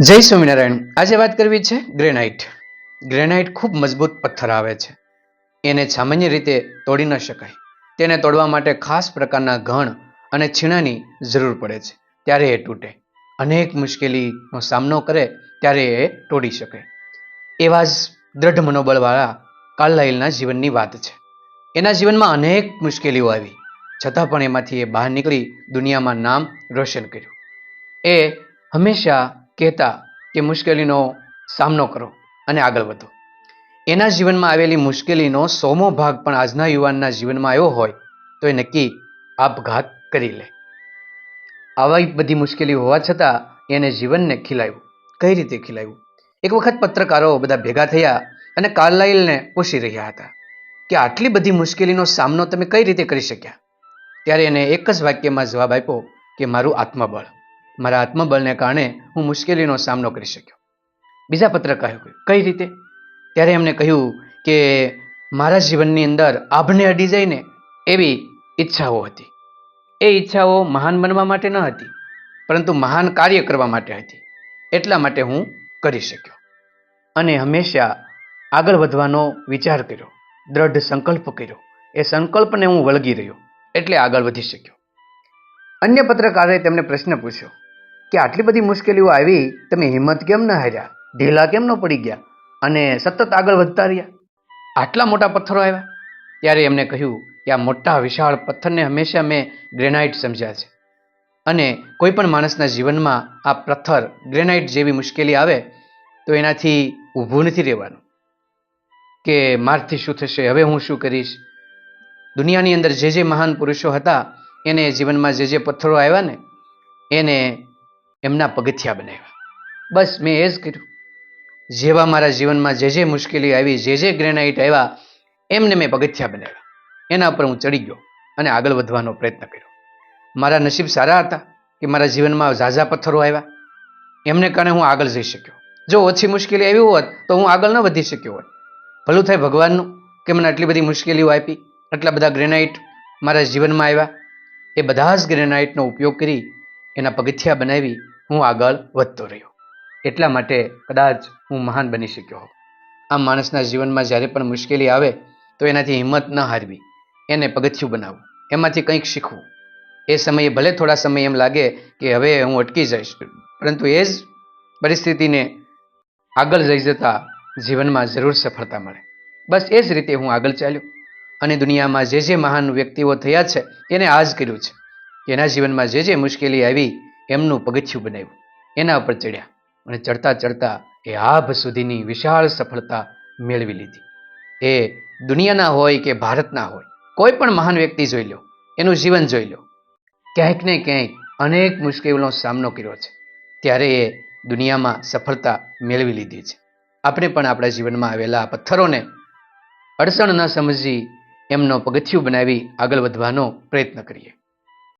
જય સ્વામિનારાયણ. આજે વાત કરવી છે ગ્રેનાઇટ. ગ્રેનાઇટ ખૂબ મજબૂત પથ્થર આવે છે. એને સામાન્ય રીતે તોડી ન શકાય. તેને તોડવા માટે ખાસ પ્રકારના ઘણ અને છીણાની જરૂર પડે છે. ત્યારે એ તૂટે. અનેક મુશ્કેલીનો સામનો કરે ત્યારે એ તોડી શકે. એવા જ દ્રઢ મનોબળવાળા કાર્લાઇલના જીવનની વાત છે. એના જીવનમાં અનેક મુશ્કેલીઓ આવી. છતાં પણ એમાંથી એ બહાર નીકળી દુનિયામાં નામ રોશન કર્યું. એ હંમેશા કહેતા કે મુશ્કેલીનો સામનો કરો અને આગળ વધો. એના જીવનમાં આવેલી મુશ્કેલીનો સોમો ભાગ પણ આજના યુવાનના જીવનમાં આવ્યો હોય તો એ નક્કી આપઘાત કરી લે. આવી બધી મુશ્કેલી હોવા છતાં એને જીવનને ખીલાયું. કઈ રીતે ખીલાયું? એક વખત પત્રકારો બધા ભેગા થયા અને કાર્લાઇલને પૂછી રહ્યા હતા કે આટલી બધી મુશ્કેલીનો સામનો તમે કઈ રીતે કરી શક્યા? ત્યારે એને એક જ વાક્યમાં જવાબ આપ્યો કે, મારું આત્મબળ. મારા આત્મબળને કારણે હું મુશ્કેલીનો સામનો કરી શક્યો. બીજા પત્રકારે કઈ રીતે? ત્યારે એમને કહ્યું કે, મારા જીવનની અંદર આભને અડી જઈને એવી ઈચ્છાઓ હતી. એ ઈચ્છાઓ મહાન બનવા માટે ન હતી, પરંતુ મહાન કાર્ય કરવા માટે હતી. એટલા માટે હું કરી શક્યો. અને હંમેશા આગળ વધવાનો વિચાર કર્યો, દ્રઢ સંકલ્પ કર્યો. એ સંકલ્પને હું વળગી રહ્યો, એટલે આગળ વધી શક્યો. અન્ય પત્રકારે તેમને પ્રશ્ન પૂછ્યો કે આટલી બધી મુશ્કેલીઓ આવી, તમે હિંમત કેમ ન હાર્યા? ઢીલા કેમ ન પડી ગયા? અને સતત આગળ વધતા રહ્યા? આટલા મોટા પથ્થરો આવ્યા? ત્યારે એમને કહ્યું કે આ મોટા વિશાળ પથ્થરને હંમેશા મેં ગ્રેનાઇટ સમજ્યા છે. અને કોઈ પણ માણસના જીવનમાં આ પથ્થર ગ્રેનાઇટ જેવી મુશ્કેલી આવે, તો એનાથી ઊભું નથી રહેવાનું. કે મારથી શું થશે? હવે હું શું કરીશ? દુનિયાની અંદર જે જે મહાન પુરુષો હતા, એને જીવનમાં જે જે પથ્થરો આવ્યા ને, એને એમના પગથિયા બનાવ્યા. બસ મેં એ જ કર્યું. જેવા મારા જીવનમાં જે જે મુશ્કેલી આવી, જે જે ગ્રેનાઇટ આવ્યા, એમને મેં પગથિયા બનાવ્યા. એના પર હું ચડી ગયો અને આગળ વધવાનો પ્રયત્ન કર્યો. મારા નસીબ સારા હતા કે મારા જીવનમાં ઝાઝા પથ્થરો આવ્યા. એમને કારણે હું આગળ જઈ શક્યો. જો ઓછી મુશ્કેલી આવી હોત, તો હું આગળ ન વધી શક્યો હોત. ભલું થાય ભગવાનનું કે મને આટલી બધી મુશ્કેલીઓ આપી, આટલા બધા ગ્રેનાઇટ મારા જીવનમાં આવ્યા. એ બધા જ ગ્રેનાઇટનો ઉપયોગ કરી એના પગથિયા બનાવી હું આગળ વધતો રહ્યો. એટલા માટે કદાચ હું મહાન બની શક્યો હોઉં. આમ માણસના જીવનમાં જ્યારે પણ મુશ્કેલી આવે, તો એનાથી હિંમત ન હારવી. એને પગથિયું બનાવવું. એમાંથી કંઈક શીખવું. એ સમયે ભલે થોડા સમય એમ લાગે કે હવે હું અટકી જઈશ, પરંતુ એ જ પરિસ્થિતિને આગળ જઈ જતાં જીવનમાં જરૂર સફળતા મળે. બસ એ જ રીતે હું આગળ ચાલ્યો. અને દુનિયામાં જે જે મહાન વ્યક્તિઓ થયા છે, એને આ જ કર્યું છે. એના જીવનમાં જે જે મુશ્કેલી આવી એમનું પગથિયું બનાવ્યું. એના ઉપર ચડ્યા અને ચડતા ચડતા એ આભ સુધીની વિશાળ સફળતા મેળવી લીધી. એ દુનિયાના હોય કે ભારતના હોય, કોઈ પણ મહાન વ્યક્તિ જોઈ લો, એનું જીવન જોઈ લો. ક્યાંક ને ક્યાંક અનેક મુશ્કેલીનો સામનો કર્યો છે. ત્યારે એ દુનિયામાં સફળતા મેળવી લીધી છે. આપણે પણ આપણા જીવનમાં આવેલા પથ્થરોને અડચણ ન સમજી એમનો પગથિયું બનાવી આગળ વધવાનો પ્રયત્ન કરીએ.